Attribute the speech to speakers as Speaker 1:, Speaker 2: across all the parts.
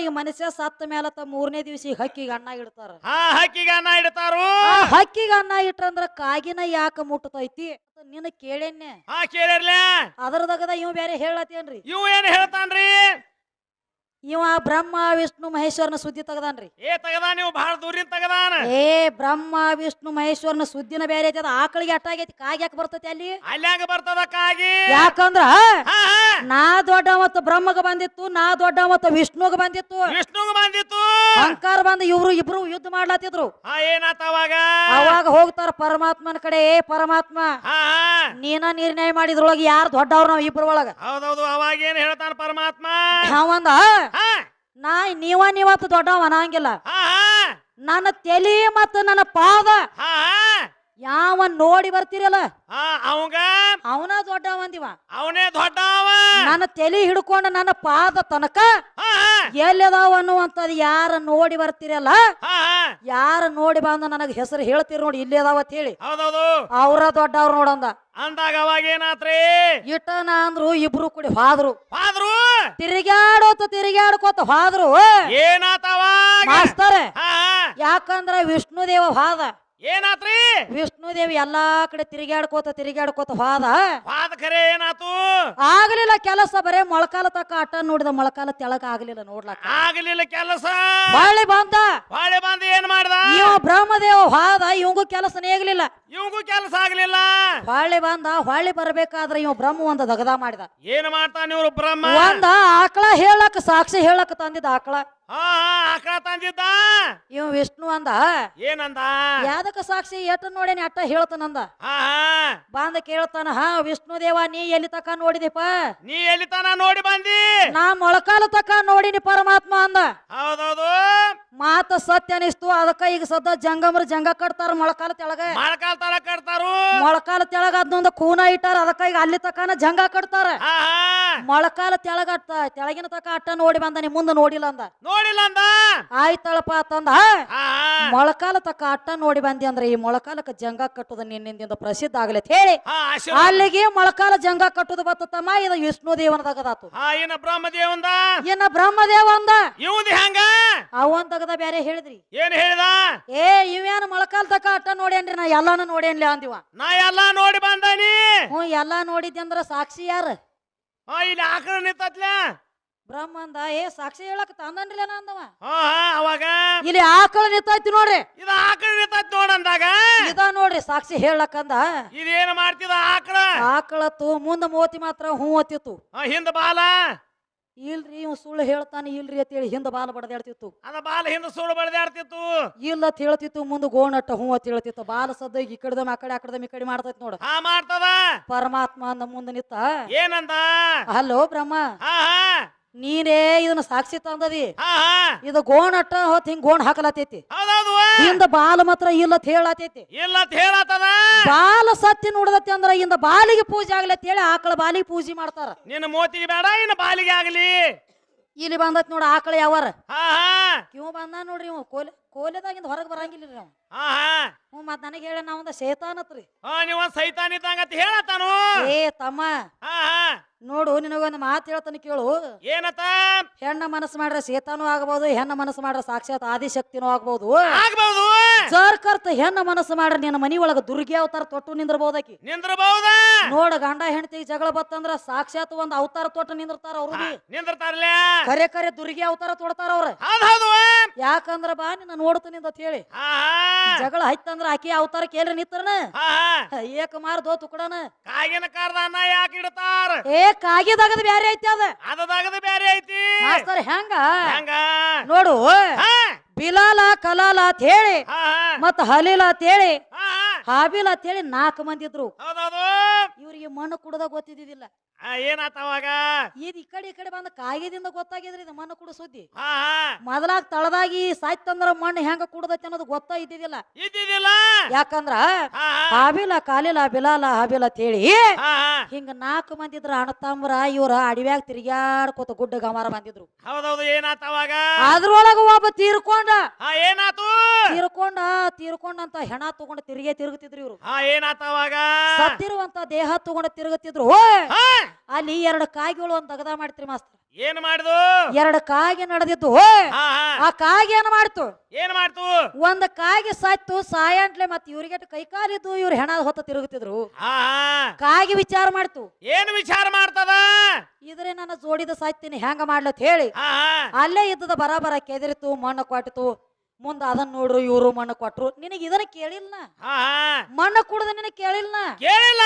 Speaker 1: ನೋಡಿ ಮನುಷ್ಯ ಸತ್ತ ಮೇಲತ್ತ ಮೂರನೇ ದಿವಸ ಹಕ್ಕಿಗೆ ಅನ್ನ ಇಡ್ತಾರ.
Speaker 2: ಹಾ ಹಕ್ಕಿಗೆ ಅನ್ನ ಇಡ್ತಾರು.
Speaker 1: ಆ ಹಕ್ಕಿಗೆ ಅನ್ನ ಇಟ್ರಂದ್ರ ಕಾಗಿನ ಯಾಕ ಮುಟ್ಟತೈತಿ? ಅಂತ ನಿನ್ನ ಕೇಳೇನೆ
Speaker 2: ಹಾ ಕೇಳಿರ್ಲ.
Speaker 1: ಅದರದಗದ ಇವ್ ಬೇರೆ ಹೇಳತ್ತೇನ್ರಿ?
Speaker 2: ಇವ್ ಏನ್ ಹೇಳ್ತಾನ್ರಿ?
Speaker 1: ಇವ ಬ್ರಹ್ಮ ವಿಷ್ಣು ಮಹೇಶ್ವರನ ಸುದ್ದಿ ತೆಗದಾನ್ರಿ.
Speaker 2: ಏ ತಗದಾನ ನೀವು ಬಹಳ ದೂರಿನ ತಗದಾನ.
Speaker 1: ಏ ಬ್ರಹ್ಮ ವಿಷ್ಣು ಮಹೇಶ್ವರನ ಸುದ್ದಿನ ಬೇರೆ ಐತಿ ಅದ ಆಕಳಿಗೆ ಅಟ್ಟಾಗೈತಿ ಕಾಗಿ ಯಾಕೆ ಬರ್ತೈತಿ ಅಲ್ಲಿ?
Speaker 2: ಅಲ್ಯಾಂಗ ಬರ್ತದ ಕಾಗಿ?
Speaker 1: ಯಾಕಂದ್ರ ನಾ ದೊಡ್ಡ ಮತ್ತು ಬ್ರಹ್ಮಗ ಬಂದಿತ್ತು ನಾ ದೊಡ್ಡ ಮತ್ತು ವಿಷ್ಣುಗ ಬಂದಿತ್ತು.
Speaker 2: ವಿಷ್ಣುಗೆ ಬಂದಿತ್ತು.
Speaker 1: ಅಹಂಕಾರ ಬಂದ ಇವ್ರು ಇಬ್ರು ಯುದ್ಧ ಮಾಡ್ಲಾತಿದ್ರು
Speaker 2: ಏನಾತ ಅವಾಗ?
Speaker 1: ಅವಾಗ ಹೋಗ್ತಾರ ಪರಮಾತ್ಮನ ಕಡೆ ಏ ಪರಮಾತ್ಮ ನೀನ ನಿರ್ಣಯ ಮಾಡಿದ್ರೊಳಗೆ ಯಾರು ದೊಡ್ಡವ್ರು ನಾವ್ ಇಬ್ರು ಒಳಗ?
Speaker 2: ಹೌದೌದು ಅವಾಗ ಏನ್ ಹೇಳ್ತಾನ ಪರಮಾತ್ಮ?
Speaker 1: ಅವಂದ ನಾ ನೀವ ನೀವತ್ತು ದೊಡ್ಡವ ಅನ್ನಂಗಿಲ್ಲ
Speaker 2: ಹಾ ಹಾ.
Speaker 1: ನನ್ನ ತಲಿ ಮತ್ತು ನನ್ನ ಪಾದ
Speaker 2: ಹಾ ಹಾ.
Speaker 1: ಯಾವ ನೋಡಿ ಬರ್ತೀರಲ್ಲ?
Speaker 2: ಹಾ ಅವಂಗ?
Speaker 1: ಅವನ ದೊಡ್ಡವ ಅಂದಿವ
Speaker 2: ಅವನೇ ದೊಡ್ಡವ.
Speaker 1: ನನ್ನ ತಲೆ ಹಿಡ್ಕೊಂಡು ನನ್ನ ಪಾದ ತನಕ ಎಲ್ಲಿದಾವ ಅನ್ನುವಂಥದ್ದು ಯಾರ ನೋಡಿ ಬರ್ತೀರಲ್ಲ? ಯಾರ ನೋಡಿ ಬಂದ ನನಗೆ ಹೆಸರು ಹೇಳ್ತೀರಿ ನೋಡಿ ಇಲ್ಲಿ ಅದಾವ ಅಂತ ಹೇಳಿ. ಅವ್ರ ದೊಡ್ಡವ್ರು ನೋಡಂದ
Speaker 2: ಅಂದಾಗ ಅವಾಗ ಏನಾತ್ರಿ?
Speaker 1: ಇಟ್ಟನ ಅಂದ್ರು ಇಬ್ರು ಕೂಡಿ ಹಾದ್ರು.
Speaker 2: ಹಾದ್ರು?
Speaker 1: ತಿರುಗಾಡೋತ ತಿರುಗಾಡ್ಕೋತ ಹಾದ್ರು.
Speaker 2: ಏನಾತವಾ
Speaker 1: ಮಾಸ್ತರ್. ಯಾಕಂದ್ರ ವಿಷ್ಣು ದೇವ ಹಾದ.
Speaker 2: ಏನಾತ್ರಿ?
Speaker 1: ವಿಷ್ಣು ದೇವಿ ಎಲ್ಲಾ ಕಡೆ ತಿರುಗಾಡ್ಕೋತ ತಿರುಗಾಡ್ಕೋತ ಹಾದ.
Speaker 2: ಖರೆ ಏನಾತು?
Speaker 1: ಆಗ್ಲಿಲ್ಲ ಕೆಲಸ ಬರೇ ಮೊಳಕಾಲ ತಕ್ಕ ಆಟ ನೋಡಿದ ಮೊಳಕಾಲ ತೆಳಕ ಆಗ್ಲಿಲ್ಲ ನೋಡ್ಲಕ್ಕ
Speaker 2: ಆಗಲಿಲ್ಲ ಕೆಲಸ?
Speaker 1: ಹೊಳ್ಳಿ ಬಂದ.
Speaker 2: ಬಾಳೆ ಬಂದ ಏನ್ ಮಾಡ್ದ?
Speaker 1: ಇವ ಬ್ರಹ್ಮದೇವ ಹಾದ ಇವಂಗೂ ಕೆಲಸ ಆಗ್ಲಿಲ್ಲ.
Speaker 2: ಇವಂಗೂ ಕೆಲಸ ಆಗ್ಲಿಲ್ಲ?
Speaker 1: ಹೊಳ್ಳಿ ಬಂದ ಹೊಳ್ಳಿ ಬರ್ಬೇಕಾದ್ರೆ ಇವ ಬ್ರಹ್ಮ ಒಂದ ದಗದ ಮಾಡಿದ.
Speaker 2: ಏನ್ ಮಾಡ್ತಾನ ಇವ್ರು ಬ್ರಹ್ಮ?
Speaker 1: ಒಂದ ಆಕಳ ಹೇಳಕ್ ಸಾಕ್ಷಿ ಹೇಳಕ್ ತಂದಿದ್ದ ಆಕಳ.
Speaker 2: ಆಕಳ ತಂದಿದ್ದ?
Speaker 1: ಇವ್ ವಿಷ್ಣು ಅಂದ.
Speaker 2: ಏನಂದ?
Speaker 1: ಯಾದಕ್ಕ ಸಾಕ್ಷಿ ಎಟ್ಟ ನೋಡೇನಿ ಅಟ್ಟ ಹೇಳ್ತಾನಂದ. ಬಂದ ಕೇಳ್ತಾನ ಹಾ ವಿಷ್ಣು ದೇವ ನೀ ಎಲ್ಲಿ ತಕ ನೋಡಿದಿಪ್ಪ
Speaker 2: ನೀ ಎಲ್ಲಿ ತನ ನೋಡಿ ಬಂದಿ?
Speaker 1: ನಾ ಮೊಳಕಾಲ ತಕ ನೋಡಿನಿ ಪರಮಾತ್ಮ ಅಂದ.
Speaker 2: ಹೌದೌದು.
Speaker 1: ಮಾತ ಸತ್ಯ ಅನಿಸ್ತು. ಅದಕ್ಕ ಈಗ ಸದ ಜಂಗಮರ ಜಂಗ ಕಟ್ತಾರ ಮೊಳಕಾಲ ತೆಳಗ.
Speaker 2: ಮೊಳಕಾಲ ತರ ಕಟ್ತಾರು.
Speaker 1: ಮೊಳಕಾಲ ತೆಳಗ ಅದನ್ನೊಂದು ಕೂನ ಇಟ್ಟಾರ. ಅದಕ್ಕ ಈಗ ಅಲ್ಲಿ ತಕನ ಜಂಗ ಕಟ್ತಾರ. ಮೊಳಕಾಲ ತೆಳಗ ತೆಳಗಿನ ತಕ ಅಟ್ಟ ನೋಡಿ ಬಂದ ನೀ ಮುಂದೆ ನೋಡಿಲ್ಲ ಅಂದ.
Speaker 2: ನೋಡಿಲ್ಲ ಅಂದ.
Speaker 1: ಆಯ್ತಳಪ್ಪ ಅಂತಂದ ಮೊಳಕಾಲ ತಕ ಅಟ್ಟ ನೋಡಿ ಬಂದಿ ಅಂದ್ರೆ ಈ ಮೊಳಕಾಲಕ್ಕ ಜಂಗ ಕಟ್ಟುದ ನಿನ್ನಿಂದ ಪ್ರಸಿದ್ಧ ಆಗ್ಲಿ ಹೇಳಿ. ಅಲ್ಲಿಗೆ ಮೊಳಕಾಲ ಜಂಗ ಕಟ್ಟುದು ಬತ್ತಮ್ಮ ಇದು ವಿಷ್ಣು ದೇವನ ತಗದಾತು
Speaker 2: ಹಾ ಏನ ಬ್ರಹ್ಮದೇವಂದ
Speaker 1: ಇನ್ನ ಬ್ರಹ್ಮದೇವ ಅಂದ
Speaker 2: ಇವಂದ ಹೆಂಗ?
Speaker 1: ಅವನ್ ತಗದ ಬೇರೆ ಹೇಳಿದ್ರಿ.
Speaker 2: ಏನ್ ಹೇಳಿದ?
Speaker 1: ಏ ಇವೇನು ಮೊಳಕಾಲ್ ತಕ ಅಟ್ಟ ನೋಡೇನ್ರಿ ನಾ ಎಲ್ಲಾನು ನೋಡೇನ್ಲಿ ಅಂದಿವ.
Speaker 2: ನಾ ಎಲ್ಲಾ ನೋಡಿ ಬಂದಾನಿ.
Speaker 1: ಹ್ಞೂ ಎಲ್ಲಾ ನೋಡಿದ್ದೆ ಅಂದ್ರ ಸಾಕ್ಷಿ ಯಾರ?
Speaker 2: ಹಾ ಇಲ್ಲಿ ಆಕಳ ನಿಂತತ್ಲ.
Speaker 1: ಬ್ರಹ್ಮ ಅಂದ ಏ ಸಾಕ್ಷಿ ಹೇಳಕ್ ತಂದನ್ರಿ ನಾ ಅಂದವ.
Speaker 2: ಹಾ ಹಾ ಅವಾಗ.
Speaker 1: ಇಲ್ಲಿ ಆಕಳ ನಿಂತೈತಿ ನೋಡ್ರಿ.
Speaker 2: ಇದು ಆಕಳ ನಿಂತತ್ ನೋಡಂದಾಗ
Speaker 1: ಇದ ನೋಡ್ರಿ ಸಾಕ್ಷಿ ಹೇಳಕ್ಕಂದ
Speaker 2: ಇದೇನು ಮಾಡ್ತಿದ ಆಕಳ?
Speaker 1: ಆಕಳತ್ತು ಮುಂದ ಮೋತಿ ಮಾತ್ರ ಹೂ ಹತ್ತಿತ್ತು
Speaker 2: ಹಾ ಹಿಂದ ಬಾಲ.
Speaker 1: ಇಲ್ರಿ ಇವ್ ಸುಳ್ಳು ಹೇಳ್ತಾನೆ ಇಲ್ರಿ ಅಂತ ಹೇಳಿ ಹಿಂದ ಬಾಲ ಬಡದಾಡ್ತಿತ್ತು.
Speaker 2: ಅದ ಬಾಲ ಹಿಂದ ಸುಳ್ಳು ಬಡದಾಡ್ತಿತ್ತು.
Speaker 1: ಇಲ್ಲ ಅಂತ ಹೇಳ್ತಿತ್ತು ಮುಂದೆ ಗೋಣಟ್ಟ ಹೂ ಅಂತ ಹೇಳ್ತಿತ್ತು. ಬಾಲ ಸದ್ದ ಈ ಕಡೆದ ಆ ಕಡೆ ಆ ಕಡೆದ ಈ ಕಡೆ ಮಾಡ್ತೈತಿ ನೋಡ.
Speaker 2: ಹಾ ಮಾಡ್ತದ.
Speaker 1: ಪರಮಾತ್ಮ ಅಂದ ಮುಂದ ನಿತ್ತ
Speaker 2: ಏನಂದ?
Speaker 1: ಹಲೋ ಬ್ರಹ್ಮ. ನೀನೇ ಇದನ್ನ ಸಾಕ್ಷಿ ತಂದದಿ. ಇದು ಗೋಣಟ್ಟ ಹೊತ್ ಹಿಂಗ್ ಗೋಣ ಹಾಕಲತೈತಿ ಇಂದ ಬಾಲ ಮಾತ್ರ ಇಲ್ಲ ಅಂತ ಹೇಳತೈತಿ
Speaker 2: ಇಲ್ಲ ಅಂತ ಹೇಳತ್ತದ.
Speaker 1: ಬಾಲ ಸತ್ಯ ನೋಡದತಿ ಅಂದ್ರ ಇಂದ ಬಾಲಿಗೆ ಪೂಜೆ ಆಗ್ಲಿ ಅಂತ ಹೇಳಿ ಆಕಳ ಬಾಲಿಗೆ ಪೂಜೆ ಮಾಡ್ತಾರ.
Speaker 2: ನಿನ್ನ ಮೋತಿಗೆ ಬೇಡ ಇನ್ನ ಬಾಲಿಗೆ ಆಗಲಿ.
Speaker 1: ಇಲ್ಲಿ ಬಂದತ್ ನೋಡ ಆಕಳ ಯಾವಾರ. ಇವ ಬಂದ ನೋಡ್ರಿ ಇವ ಕೋಲೆ ಕೋಲೆದಾಗಿಂದ ಹೊರಗೆ ಬರಂಗಿಲ್ಲ ರೀ ಅವ. ಹ್ಞೂ ಮತ್ ನನಗೆ ಹೇಳ ನಾವಂದ ಶೇತಾನತ್ರಿ.
Speaker 2: ಹಾ ನೀವ ಸೈತಾನ್ ಇದ್ದಂಗ ಅಂತ ಹೇಳತ್ತಾನು.
Speaker 1: ಏ ತಮ್ಮ. ನೋಡು ನಿನಗೊಂದು ಮಾತು ಹೇಳ್ತಾನೆ ಕೇಳು.
Speaker 2: ಏನತ್ತ?
Speaker 1: ಹೆಣ್ಣ ಮನಸ್ಸು ಮಾಡ್ರೆ ಶೇತಾನು ಆಗ್ಬೋದು ಹೆಣ್ಣ ಮನಸ್ಸು ಮಾಡ್ರೆ ಸಾಕ್ಷಾತ್ ಆದಿಶಕ್ತಿನೂ ಆಗ್ಬೋದು.
Speaker 2: ಆಗ್ಬಹುದು
Speaker 1: ಜರ್ ಕರ್ತ ಹೆಣ್ಣ ಮನಸ್ಸು ಮಾಡ್ರಿ ನಿನ್ನ ಮನಿ ಒಳಗ ದುರ್ಗಿ ಅವತಾರ ತೊಟ್ಟು ನಿಂದ್ರಬಹುದಾಕಿ.
Speaker 2: ನಿಂದ್ರಬಹುದ
Speaker 1: ನೋಡ ಗಂಡ ಹೆಂಡತಿ ಜಗಳ ಬತ್ತಂದ್ರ ಸಾಕ್ಷಾತ್ ಒಂದ್ ಅವತಾರ ತೊಟ್ಟು ನಿಂದಿರ್ತಾರ ಅವ್ರು
Speaker 2: ನಿಂದಿರ್ತಾರಲ್ಲ
Speaker 1: ಕರೆ ಕರೆ ದುರ್ಗಿ ಅವತಾರ ತೊಡ್ತಾರ ಅವ್ರ.
Speaker 2: ಹೌದ್ ಹೌದು.
Speaker 1: ಯಾಕಂದ್ರ ಬಾ ನಿನ್ನ ನೋಡ್ತೀನಿ ಅಂತ ಹೇಳಿ. ಜಗಳ ಹೈತಂದ್ರ ಆಕಿ ಅವತಾರ ಕೇಳ್ರಿ ನಿಂತ್ರನ. ಏಕ ಮಾರ ದೋ ತುಕಡನ
Speaker 2: ಕಾಗಿನ ಕಾರ್ದ ಅನ್ನ ಯಾಕೆ ಇಡ್ತಾರ?
Speaker 1: ಏ ಕಾಗಿದಾಗದ ಬ್ಯಾರೆ ಐತಿ ಅದ.
Speaker 2: ಅದದಾಗದ ಬ್ಯಾರೆ ಐತಿ.
Speaker 1: ಮಾಸ್ತರ್ ಹೆಂಗ?
Speaker 2: ಹೆಂಗ?
Speaker 1: ನೋಡು. ಬಿಲಾಲ ಕಲಾಲ ಅಂತ ಹೇಳಿ ಮತ್ತ ಹಲೀಲ ಅಂತ ಹೇಳಿ ಹಾಬಿಲ ಅಂತ ಹೇಳಿ ನಾಲ್ಕು ಮಂದಿ ಇದ್ರು.
Speaker 2: ಹೌದೌದು.
Speaker 1: ಇವ್ರಿಗೆ ಮಣ್ಣು ಕುಡದ ಗೊತ್ತಿದ್ದಿಲ್ಲ
Speaker 2: ಏನಾತ ಅವಾಗ?
Speaker 1: ಇದ್ ಈ ಕಡೆ ಈ ಕಡೆ ಬಂದ ಕಾಗಿದಿಂದ ಗೊತ್ತಾಗಿದ್ರಿ ಇದು ಮಣ್ಣು ಕೂಡ ಸುದ್ದಿ.
Speaker 2: ಹಾ ಹಾ.
Speaker 1: ಮೊದಲಾಗ ತಳದಾಗಿ ಸಾಯ್ತಂದ್ರ ಮಣ್ಣು ಹೆಂಗ ಕುಡದೈತಿ ಅನ್ನೋದು ಗೊತ್ತಾ ಇದ್ದಿದ್ದಿಲ್ಲ.
Speaker 2: ಇದ್ದಿದ್ದಿಲ್ಲ?
Speaker 1: ಯಾಕಂದ್ರ
Speaker 2: ಹಾ ಹಾ.
Speaker 1: ಹಾಬಿಲ ಕಾಲಿಲ ಬಿಲಾಲ ಹಾಬಿಲ ಅಂತ ಹೇಳಿ
Speaker 2: ಹಾ ಹಾ.
Speaker 1: ಹಿಂಗ ನಾಲ್ಕು ಮಂದಿ ಇದ್ರ ಅಣ್ಣ ತಮ್ಮರ ಇವ್ರ ಅಡಿವ್ಯಾಗ ತಿರ್ಗ್ಯಾಡ್ಕೋತ ಗುಡ್ಡ ಗಮಾರ ಬಂದಿದ್ರು.
Speaker 2: ಹೌದೌದು ಏನಾತ ಅವಾಗ?
Speaker 1: ಅದ್ರೊಳಗ ಒಬ್ಬ ತೀರ್ಕೊಂಡ.
Speaker 2: ಹಾ ಏನಾತು?
Speaker 1: ತೀರ್ಕೊಂಡ ತೀರ್ಕೊಂಡಂತ ಹೆಣ ತಗೊಂಡು ತಿರುಗೇ ತಿರುಗುತ್ತಿದ್ರು ಇವ್ರು.
Speaker 2: ಹಾ ಏನಾತ ಅವಾಗ?
Speaker 1: ಸತ್ತಿರುವಂತ ದೇಹ ತಗೊಂಡು ತಿರುಗುತ್ತಿದ್ರು.
Speaker 2: ಹಾ!
Speaker 1: ಅಲ್ಲಿ ಎರಡು ಕಾಯಿಗಳು ಒಂದ್ ದಗದ ಮಾಡ್ತೀರಿ ಮಾಸ್ತರ
Speaker 2: ಏನ್ ಮಾಡ್ದು?
Speaker 1: ಎರಡು ಕಾಗೆ ನಡೆದಿದ್ದು.
Speaker 2: ಹಾ ಹಾ.
Speaker 1: ಆ ಕಾಗೆ ಏನ್ ಮಾಡ್ತು?
Speaker 2: ಏನ್ ಮಾಡ್ತು?
Speaker 1: ಒಂದ್ ಕಾಗೆ ಸತ್ತು ಸಾಯಂಟ್ಲೆ ಮತ್ ಇವ್ರಿಗೆ ಕೈ ಕಾಲಿದ್ದು ಇವ್ರ ಹೆಣ ಹೊತ್ತ ತಿರುಗುತ್ತಿದ್ರು.
Speaker 2: ಹಾ ಹಾ.
Speaker 1: ಕಾಗೆ ವಿಚಾರ ಮಾಡ್ತು.
Speaker 2: ಏನ್ ವಿಚಾರ ಮಾಡ್ತದ?
Speaker 1: ಇದ್ರೆ ನನ್ನ ಜೋಡಿದ ಸಾಯ್ತೀನಿ ಹೆಂಗ ಮಾಡ್ಲತ್ ಹೇಳಿ.
Speaker 2: ಹಾ ಹಾ.
Speaker 1: ಅಲ್ಲೇ ಇದ್ದದ ಬರಾಬರ ಕೆದರಿತು ಮಣ್ಣು ಕೊಟ್ಟಿತು. ಮುಂದ ಅದನ್ನ ನೋಡ್ರು ಇವರು ಮಣ್ಣು ಕೊಟ್ರು. ನಿನಗೆ ಇದನ್ನ ಕೇಳಿಲ್ಲ ಮಣ್ಣು ಕುಡ್ದ ನಿನಗೆ ಕೇಳಿಲ್ಲ
Speaker 2: ಕೇಳಿಲ್ಲ.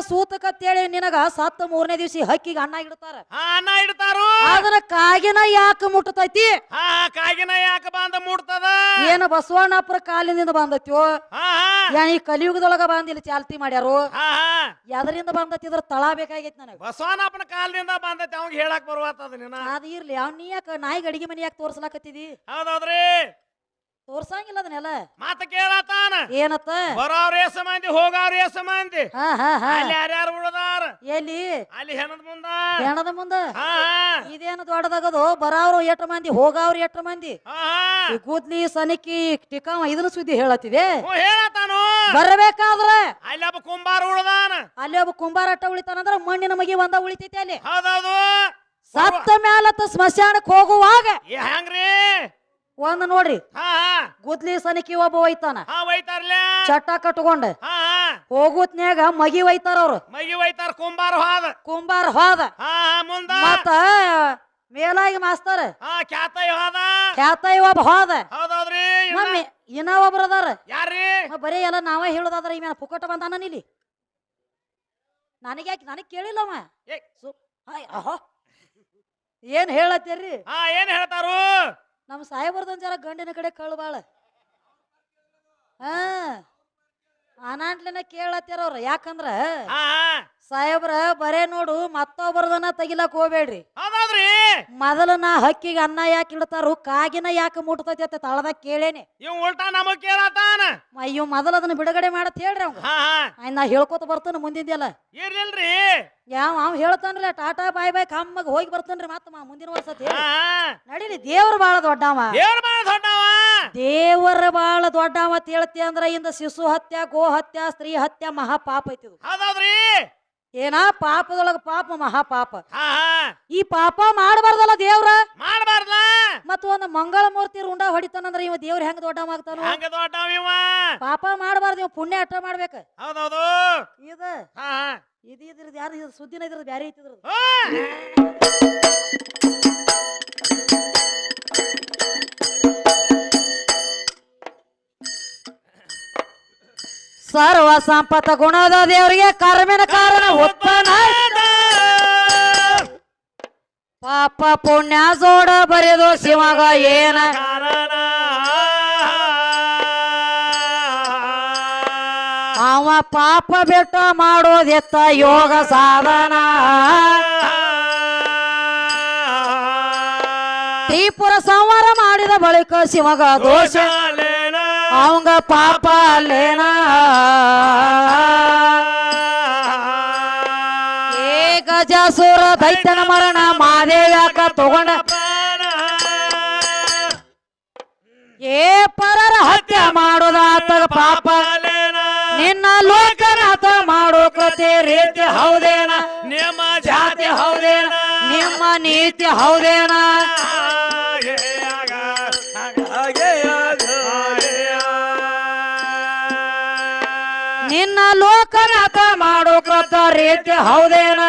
Speaker 1: ಸೂತಕತ್ತೇಳಿ ನಿನಗ ಸತ್ತ ಮೂರನೇ ದಿವಸ ಹಕ್ಕಿಗೆ ಅನ್ನ ಇಡ್ತಾರ.
Speaker 2: ಹಾ ಅನ್ನ ಇಡ್ತಾರು.
Speaker 1: ಅದನ್ನ ಕಾಗಿನ ಯಾಕೆ ಮುಟ್ಟತೈತಿ?
Speaker 2: ಹಾ ಹಾ ಕಾಗಿನ ಯಾಕ ಬಂದ ಮುಟ್ತದ?
Speaker 1: ಏನ ಬಸವಣ್ಣಪ್ಪರ ಕಾಲಿನಿಂದ ಬಂದತ್ಯೋ?
Speaker 2: ಹಾ ಹಾ.
Speaker 1: ಏನ್ ಈ ಕಲಿಯುಗದೊಳಗ ಬಂದಿಲ್ಲ ಚಾಲ್ತಿ ಮಾಡ್ಯಾರು?
Speaker 2: ಹಾ ಹಾ.
Speaker 1: ಎದರಿಂದ ಬಂದತಿ ಇದ್ರ ತಳ ಬೇಕಾಗೈತಿ ನನಗ.
Speaker 2: ಬಸವನಪ್ಪನ ಕಾಲದಿಂದ ಬಂದೈತಿ ಅವಂಗ ಹೇಳಕ್ ಬರುವ ನಿನ್ನ.
Speaker 1: ಅದ ಇರ್ಲಿ ಅವ್ ನೀ ಯಾಕ ನಾಯಿಗೆ ಅಡಿಗೆ ಮನೆ ಯಾಕೆ ತೋರ್ಸ್ಲಾಕತ್ತಿದಿ?
Speaker 2: ಹೌದೌದ್ರಿ.
Speaker 1: ತೋರ್ಸಂಗಿಲ್ಲ ಅದನ್ನೆಲ್ಲ
Speaker 2: ಮಾತ ಕೇಳತಾನ
Speaker 1: ಏನತ್ತ?
Speaker 2: ಬರೋರೇ ಸಮಾಂತಿ ಎಸ ಮಂದಿ.
Speaker 1: ಹಾ ಹಾ ಹಾ.
Speaker 2: ಅಲ್ಲಿ ಯಾರ್ಯಾರು ಉಳದಾರ?
Speaker 1: ಎಲ್ಲಿ?
Speaker 2: ಅಲ್ಲಿ ಹೆಣದ ಮುಂದ.
Speaker 1: ಹೆಣದ ಮುಂದ?
Speaker 2: ಹಾ
Speaker 1: ಇದೇನು ದೊಡ್ಡದಾಗದು? ಬರಾವ್ರು ಎಟ್ಟ ಮಂದಿ ಹೋಗೋರು ಎಟ್ಟ ಮಂದಿ. ಈ ಕೂದ್ಲಿ ಸನಿಕಿ ಟಿಕಾವ ಇದನ್ನ ಸುದ್ದಿ ಹೇಳತ್ತಿದೆ
Speaker 2: ಹೇಳತಾನು
Speaker 1: ಬರಬೇಕಾದ್ರ
Speaker 2: ಅಲ್ಲಿ ಒಬ್ಬ ಕುಂಬಾರ ಉಳದಾನ.
Speaker 1: ಅಲ್ಲಿ ಒಬ್ಬ ಕುಂಬಾರ ಅಟ್ಟ ಉಳಿತಾನಂದ್ರ ಮಣ್ಣಿನ ಮಗಿ ಒಂದ ಉಳಿತೈತಿ ಅಲ್ಲಿ.
Speaker 2: ಹೌದೌದು.
Speaker 1: ಸತ್ತ ಮ್ಯಾಲತ್ತ ಸ್ಮಶಾನಕ್ಕೆ ಹೋಗುವಾಗ
Speaker 2: ಹಂಗ್ರಿ
Speaker 1: ಒಂದ್ ನೋಡ್ರಿ.
Speaker 2: ಹಾ
Speaker 1: ಗುದ್ಲಿ ಸನಿಕಿ ಒಬ್ಬ ಒಯ್ತಾನ.
Speaker 2: ಹಾ ಒಯ್ತಾರಲ್ಲ
Speaker 1: ಚಟ್ಟ ಕಟ್ಕೊಂಡ.
Speaker 2: ಹಾ
Speaker 1: ಹೋಗುತ್ನ್ಯಾಗ ಮಗಿ ಒಯ್ತಾರ ಅವ್ರು.
Speaker 2: ಮಗಿ ಒಯ್ತಾರ ಕುಂಬಾರ ಹೋದ.
Speaker 1: ಕುಂಬಾರ ಹೋದ.
Speaker 2: ಹಾ ಮುಂದ.
Speaker 1: ಮತ್ತ ಮೇಲಾಗಿ ಮಾಸ್ತಾರ.
Speaker 2: ಹಾ ಖ್ಯಾತೈ ಹೋದ.
Speaker 1: ಖ್ಯಾತ ಒಬ್ಬ ಹೋದ.
Speaker 2: ಹೌದೌದ್ರಿ
Speaker 1: ಮಮ್ಮಿ ಇನ್ನ ಒಬ್ರು ಅದಾರ.
Speaker 2: ಯಾರ್ರಿ?
Speaker 1: ಬರೀ ಎಲ್ಲ ನಾವೇ ಹೇಳೋದಾದ್ರ ಈ ಮೇಲೆ ಪುಕ್ಕಟ ಬಂದಾನ ಇಲ್ಲಿ ನನಗೆ ಯಾಕೆ ನನಗೆ ಅವ.
Speaker 2: ಏ.
Speaker 1: ಸು- ಹಾಯ್, ಅಹೋ. ಏನ್ ಹೇಳತ್ತೀರಿ?
Speaker 2: ಹಾ ಏನ್ ಹೇಳ್ತಾರು?
Speaker 1: ನಮ್ಮ ಸಾಹೇಬರ್ದನ್ ಜರ ಗಂಡಿನ ಕಡೆ ಕಳ್ಬಾಳ. ಬಾಳ ಹಾ. ಅನಾಂಟ್ಲಿನ ಕೇಳತ್ತೀರ ಅವ್ರ. ಯಾಕಂದ್ರ ಸಾಹೇಬ್ರ ಬರೇ ನೋಡು ಮತ್ತೊಬ್ಬರದನ್ನ ತೆಗಿಲಕ್ ಹೋಗ್ಬೇಡ್ರಿ. ಮೊದಲು ನಾ ಹಕ್ಕಿಗೆ ಅನ್ನ ಯಾಕೆ ಇಡ್ತಾರು ಕಾಗಿನ ಯಾಕೆ ಮುಟ್ತೈತಿ ಅಂತ ತಳದಾಗ ಕೇಳೇನಿ.
Speaker 2: ಇವ್ ಉಲ್ಟಾ ನಮಗ್ ಕೇಳತಾನ
Speaker 1: ಅಯ್ಯೋ ಮೊದಲ ಅದನ್ನ ಬಿಡುಗಡೆ ಮಾಡತ್ ಹೇಳ್ರಿ ಅವ್
Speaker 2: ಹಾ
Speaker 1: ನಾ ಹೇಳ್ಕೊತ ಬರ್ತಾನ ಮುಂದಿದ್ದೆಲ್ಲ
Speaker 2: ಇರ್ಲಿಲ್ರಿ.
Speaker 1: ಯಾವ ಅವ್ ಹೇಳ್ತಾನ್ರಿ ಟಾಟಾ ಬಾಯ್ ಬಾಯ್ ಕಮ್ಮಗ್ ಹೋಗಿ ಬರ್ತಾನ್ರಿ ಮತ್ತ ಮಾ ಮುಂದಿನ ವರ್ಷ
Speaker 2: ಹಾ
Speaker 1: ನಡೀಲಿ ದೇವ್ರ ಬಾಳ ದೊಡ್ಡವ.
Speaker 2: ದೇವ್ರ ಬಾಳ ದೊಡ್ಡವ.
Speaker 1: ದೇವರ ಬಾಳ ದೊಡ್ಡವ ಅಂತ ಹೇಳ್ತಿ ಅಂದ್ರ ಇಂದ ಶಿಶು ಹತ್ಯ ಗೋ ಹತ್ಯ ಸ್ತ್ರೀ ಹತ್ಯ ಮಹಾ ಪಾಪ ಐತಿ ಇದು.
Speaker 2: ಹೌದೌದ್ರಿ.
Speaker 1: ಏನ ಪಾಪದೊಳಗ ಪಾಪ ಮಹಾ ಪಾಪ ಈ ಪಾಪ ಮಾಡಬಾರ್ದಲ್ಲ ದೇವ್ರ?
Speaker 2: ಮಾಡಬಾರ್ದ.
Speaker 1: ಮತ್ತ ಒಂದ್ ಮಂಗಳ ಮೂರ್ತಿ ರುಂಡ ಹೊಡಿತಾನಂದ್ರ ಇವ ದೇವ್ರ ಹೆಂಗ್ ದೊಡ್ಡ ಆಗ್ತಾನ?
Speaker 2: ಇವ?
Speaker 1: ಪಾಪ ಮಾಡಬಾರ್ದು ಇವ ಪುಣ್ಯ ಅಟ್ಟ ಮಾಡ್ಬೇಕ.
Speaker 2: ಹೌದೌದು.
Speaker 1: ಇದ
Speaker 2: ಇದ್ ಹಾ.
Speaker 1: ಇದು ಇದ್ರದ್ದು ಯಾರು ಇದ್ರ ಸುದ್ದಿನ ಇದ್ರದ್ ಬ್ಯಾರೆ ಐತಿ ಸರ್ವ ಸಂಪತ್ತ ಗುಣದ ದೇವರಿಗೆ ಕರ್ಮಿನ ಕಾರಣ ಉತ್ಪನ್ನ ಪಾಪ ಪುಣ್ಯ ಜೋಡ ಬರೆದು ಶಿವಗ ಏನ? ಅವ ಪಾಪ ಬಿಟ್ಟ ಮಾಡೋದೆತ್ತ ಯೋಗ ಸಾಧನ. ತ್ರಿಪುರ ಸಂಹಾರ ಮಾಡಿದ ಬಳಿಕ ಶಿವಗ ದೋಷ ಅವಂಗ ಪಾಪ ಅಲ್ಲೇನ? ಏ ಗಜಾಸುರ ದೈತ್ಯನ ಮರಣ ಮಾದೇವ್ಯಾಕ ತಗೊಂಡ? ಏ ಪರರ ಹತ್ಯೆ ಮಾಡೋದಾತಗ ಪಾಪ. ನಿನ್ನ ಲೋಕನಾಥ ಮಾಡೋ ಕತೆ ರೀತಿ ಹೌದೇನ?
Speaker 2: ನಿಮ್ಮ
Speaker 1: ಜಾತಿ ಹೌದೇನ? ನಿಮ್ಮ ನೀತಿ ಹೌದೇನ? ನಿನ್ನ ಲೋಕನಾಥ ಮಾಡೋ ಕತ ರೀತಿ ಹೌದೇನ?